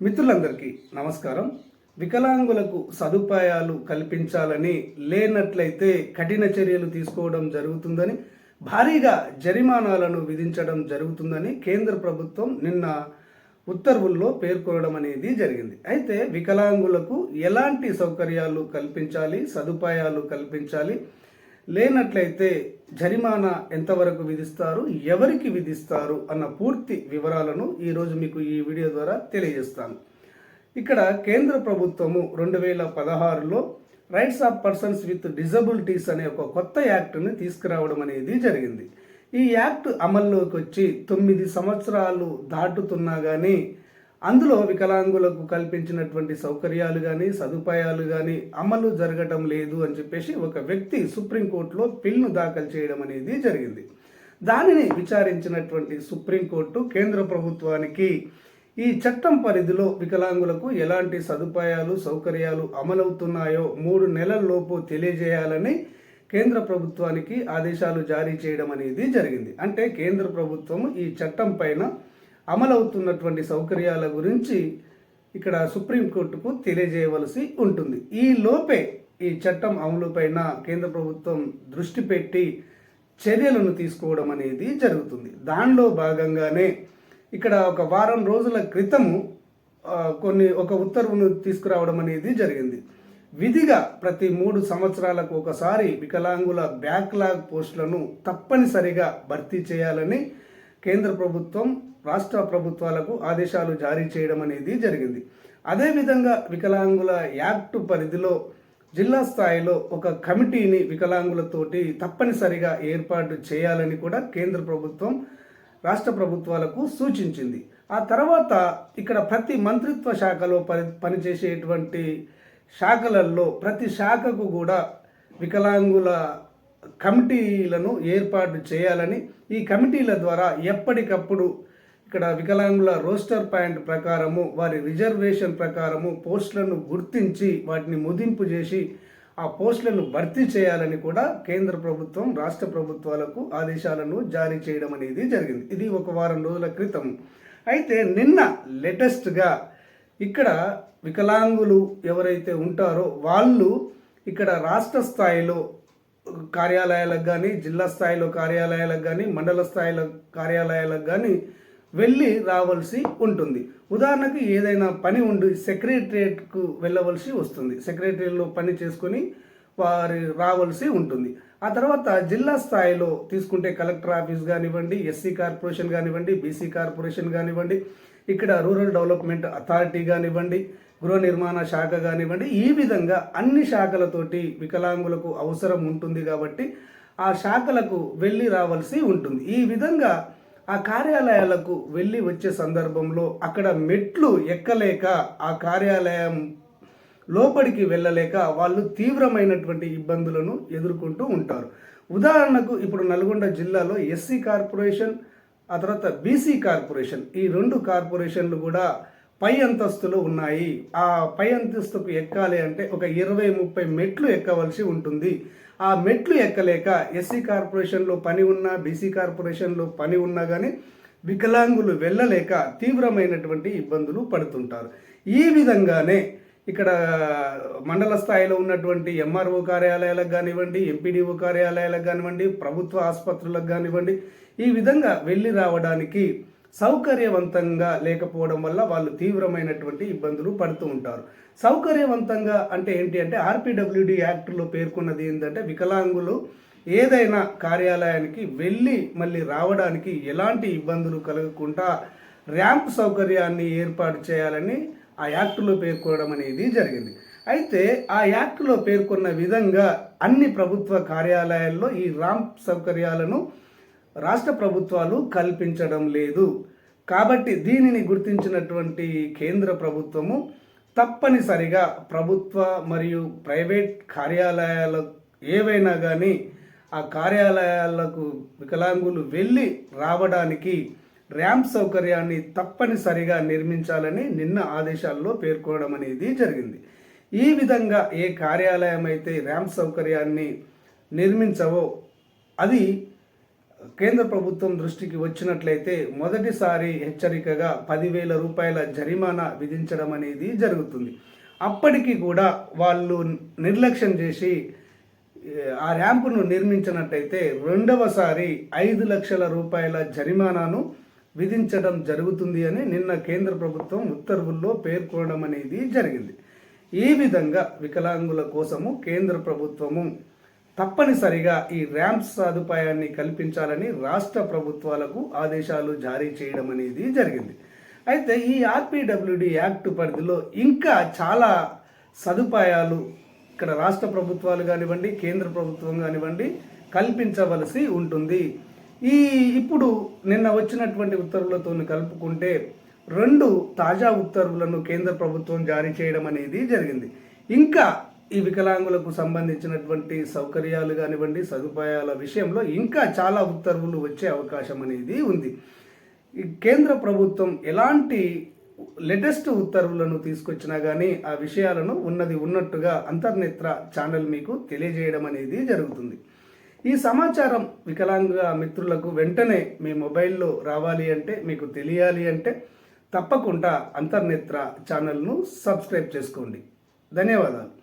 మిత్రులందరికీ నమస్కారం. వికలాంగులకు సదుపాయాలు కల్పించాలని లేనట్లయితే కఠిన చర్యలు తీసుకోవడం జరుగుతుందని భారీగా జరిమానాలను విధించడం జరుగుతుందని కేంద్ర ప్రభుత్వం నిన్న ఉత్తర్వుల్లో పేర్కొనడం అనేది జరిగింది. అయితే వికలాంగులకు ఎలాంటి సౌకర్యాలు కల్పించాలి సదుపాయాలు కల్పించాలి లేనట్లయితే జరిమానా ఎంతవరకు విధిస్తారు ఎవరికి విధిస్తారు అన్న పూర్తి వివరాలను ఈరోజు మీకు ఈ వీడియో ద్వారా తెలియజేస్తాను. ఇక్కడ కేంద్ర ప్రభుత్వము రెండు వేల పదహారులో rights of persons with disabilities అనే ఒక కొత్త యాక్ట్ని తీసుకురావడం అనేది జరిగింది. ఈ యాక్ట్ అమల్లోకి వచ్చి తొమ్మిది సంవత్సరాలు దాటుతున్నా కానీ అందులో వికలాంగులకు కల్పించినటువంటి సౌకర్యాలు కానీ సదుపాయాలు కానీ అమలు జరగటం లేదు అని చెప్పేసి ఒక వ్యక్తి సుప్రీంకోర్టులో పిల్ను దాఖలు చేయడం అనేది జరిగింది. దానిని విచారించినటువంటి సుప్రీంకోర్టు కేంద్ర ప్రభుత్వానికి ఈ చట్టం పరిధిలో వికలాంగులకు ఎలాంటి సదుపాయాలు సౌకర్యాలు అమలవుతున్నాయో మూడు నెలల్లోపు తెలియజేయాలని కేంద్ర ప్రభుత్వానికి ఆదేశాలు జారీ చేయడం అనేది జరిగింది. అంటే కేంద్ర ప్రభుత్వం ఈ చట్టం పైన అమలవుతున్నటువంటి సౌకర్యాల గురించి ఇక్కడ సుప్రీంకోర్టుకు తెలియజేయవలసి ఉంటుంది. ఈ లోపే ఈ చట్టం అమలుపైన కేంద్ర ప్రభుత్వం దృష్టి పెట్టి చర్యలను తీసుకోవడం అనేది జరుగుతుంది. దానిలో భాగంగానే ఇక్కడ ఒక వారం రోజుల క్రితము కొన్ని ఒక ఉత్తర్వును తీసుకురావడం అనేది జరిగింది. విధిగా ప్రతి మూడు సంవత్సరాలకు ఒకసారి వికలాంగుల బ్యాక్లాగ్ పోస్టులను తప్పనిసరిగా భర్తీ చేయాలని కేంద్ర ప్రభుత్వం రాష్ట్ర ప్రభుత్వాలకు ఆదేశాలు జారీ చేయడం అనేది జరిగింది. అదేవిధంగా వికలాంగుల యాక్ట్ పరిధిలో జిల్లా స్థాయిలో ఒక కమిటీని వికలాంగులతోటి తప్పనిసరిగా ఏర్పాటు చేయాలని కూడా కేంద్ర ప్రభుత్వం రాష్ట్ర ప్రభుత్వాలకు సూచించింది. ఆ తర్వాత ఇక్కడ ప్రతి మంత్రిత్వ శాఖలో పని పనిచేసేటువంటి శాఖలలో ప్రతి శాఖకు కూడా వికలాంగుల కమిటీలను ఏర్పాటు చేయాలని ఈ కమిటీల ద్వారా ఎప్పటికప్పుడు ఇక్కడ వికలాంగుల రోస్టర్ పాయింట్ ప్రకారము వారి రిజర్వేషన్ ప్రకారము పోస్టులను గుర్తించి వాటిని ముదింపు చేసి ఆ పోస్టులను భర్తీ చేయాలని కూడా కేంద్ర ప్రభుత్వం రాష్ట్ర ప్రభుత్వాలకు ఆదేశాలను జారీ చేయడం అనేది జరిగింది. ఇది ఒక వారం రోజుల క్రితం. అయితే నిన్న లేటెస్ట్గా ఇక్కడ వికలాంగులు ఎవరైతే ఉంటారో వాళ్ళు ఇక్కడ రాష్ట్ర స్థాయిలో కార్యాలయాలకు కానీ జిల్లా స్థాయిలో కార్యాలయాలకు కానీ మండల స్థాయిలో కార్యాలయాలకు కానీ వెళ్ళి రావాల్సి ఉంటుంది. ఉదాహరణకి ఏదైనా పని ఉండి సెక్రటరియట్కు వెళ్ళవలసి వస్తుంది. సెక్రటరీలో పని చేసుకొని వారి రావాల్సి ఉంటుంది. ఆ తర్వాత జిల్లా స్థాయిలో తీసుకుంటే కలెక్టర్ ఆఫీస్ కానివ్వండి ఎస్సీ కార్పొరేషన్ కానివ్వండి బీసీ కార్పొరేషన్ కానివ్వండి ఇక్కడ రూరల్ డెవలప్మెంట్ అథారిటీ కానివ్వండి గృహ నిర్మాణ శాఖ కానివ్వండి ఈ విధంగా అన్ని శాఖలతోటి వికలాంగులకు అవసరం ఉంటుంది కాబట్టి ఆ శాఖలకు వెళ్ళి రావాల్సి ఉంటుంది. ఈ విధంగా ఆ కార్యాలయాలకు వెళ్ళి వచ్చే సందర్భంలో అక్కడ మెట్లు ఎక్కలేక ఆ కార్యాలయం లోపలికి వెళ్ళలేక వాళ్ళు తీవ్రమైనటువంటి ఇబ్బందులను ఎదుర్కొంటూ ఉంటారు. ఉదాహరణకు ఇప్పుడు నల్గొండ జిల్లాలో ఎస్సీ కార్పొరేషన్ ఆ తర్వాత బీసీ కార్పొరేషన్ ఈ రెండు కార్పొరేషన్లు కూడా పై అంతస్తులు ఉన్నాయి. ఆ పై అంతస్తుకు ఎక్కాలి అంటే ఒక ఇరవై ముప్పై మెట్లు ఎక్కవలసి ఉంటుంది. ఆ మెట్లు ఎక్కలేక ఎస్సీ కార్పొరేషన్లో పని ఉన్నా బీసీ కార్పొరేషన్లో పని ఉన్నా కానీ వికలాంగులు వెళ్ళలేక తీవ్రమైనటువంటి ఇబ్బందులు పడుతుంటారు. ఈ విధంగానే ఇక్కడ మండల స్థాయిలో ఉన్నటువంటి ఎంఆర్ఓ కార్యాలయాలకు కానివ్వండి ఎంపీడీఓ కార్యాలయాలకు కానివ్వండి ప్రభుత్వ ఆసుపత్రులకు కానివ్వండి ఈ విధంగా వెళ్ళి రావడానికి సౌకర్యవంతంగా లేకపోవడం వల్ల వాళ్ళు తీవ్రమైనటువంటి ఇబ్బందులు పడుతూ ఉంటారు. సౌకర్యవంతంగా అంటే ఏంటి అంటే ఆర్పిడబ్ల్యూడి యాక్ట్లో పేర్కొన్నది ఏంటంటే వికలాంగులు ఏదైనా కార్యాలయానికి వెళ్ళి మళ్ళీ రావడానికి ఎలాంటి ఇబ్బందులు కలగకుండా ర్యాంప్ సౌకర్యాన్ని ఏర్పాటు చేయాలని ఆ యాక్టులో పేర్కొనడం అనేది జరిగింది. అయితే ఆ యాక్టులో పేర్కొన్న విధంగా అన్ని ప్రభుత్వ కార్యాలయాల్లో ఈ ర్యాంప్ సౌకర్యాలను రాష్ట్ర ప్రభుత్వాలు కల్పించడం లేదు. కాబట్టి దీనిని గుర్తించినటువంటి కేంద్ర ప్రభుత్వము తప్పనిసరిగా ప్రభుత్వ మరియు ప్రైవేట్ కార్యాలయాలు ఏవైనా కానీ ఆ కార్యాలయాలకు వికలాంగులు వెళ్ళి రావడానికి ర్యాంప్ సౌకర్యాన్ని తప్పనిసరిగా నిర్మించాలని నిన్న ఆదేశాల్లో పేర్కొనడం అనేది జరిగింది. ఈ విధంగా ఏ కార్యాలయం అయితే ర్యాంప్ సౌకర్యాన్ని నిర్మించవో అది కేంద్ర ప్రభుత్వం దృష్టికి వచ్చినట్లయితే మొదటిసారి హెచ్చరికగా పదివేల రూపాయల జరిమానా విధించడం అనేది జరుగుతుంది. అప్పటికి కూడా వాళ్ళు నిర్లక్ష్యం చేసి ఆ ర్యాంపును నిర్మించినట్టయితే రెండవసారి ఐదు లక్షల రూపాయల జరిమానాను విధించడం జరుగుతుంది అని నిన్న కేంద్ర ప్రభుత్వం ఉత్తర్వుల్లో పేర్కొనడం అనేది జరిగింది. ఈ విధంగా వికలాంగుల కోసము కేంద్ర ప్రభుత్వము తప్పనిసరిగా ఈ ర్యాంప్ సదుపాయాన్ని కల్పించాలని రాష్ట్ర ప్రభుత్వాలకు ఆదేశాలు జారీ చేయడం అనేది జరిగింది. అయితే ఈ ఆర్పిడబ్ల్యూడి యాక్ట్ పరిధిలో ఇంకా చాలా సదుపాయాలు ఇక్కడ రాష్ట్ర ప్రభుత్వాలు కానివ్వండి కేంద్ర ప్రభుత్వం కానివ్వండి కల్పించవలసి ఉంటుంది. ఈ ఇప్పుడు నిన్న వచ్చినటువంటి ఉత్తర్వులతో కలుపుకుంటే రెండు తాజా ఉత్తర్వులను కేంద్ర ప్రభుత్వం జారీ చేయడం అనేది జరిగింది. ఇంకా ఈ వికలాంగులకు సంబంధించినటువంటి సౌకర్యాలు కానివ్వండి సదుపాయాల విషయంలో ఇంకా చాలా ఉత్తర్వులు వచ్చే అవకాశం అనేది ఉంది. ఈ కేంద్ర ప్రభుత్వం ఎలాంటి లేటెస్ట్ ఉత్తర్వులను తీసుకొచ్చినా కానీ ఆ విషయాలను ఉన్నది ఉన్నట్టుగా అంతర్నేత్ర ఛానల్ మీకు తెలియజేయడం అనేది జరుగుతుంది. ఈ సమాచారం వికలాంగ మిత్రులకు వెంటనే మీ మొబైల్లో రావాలి అంటే మీకు తెలియాలి అంటే తప్పకుండా అంతర్నేత్ర ఛానల్ను సబ్స్క్రైబ్ చేసుకోండి. ధన్యవాదాలు.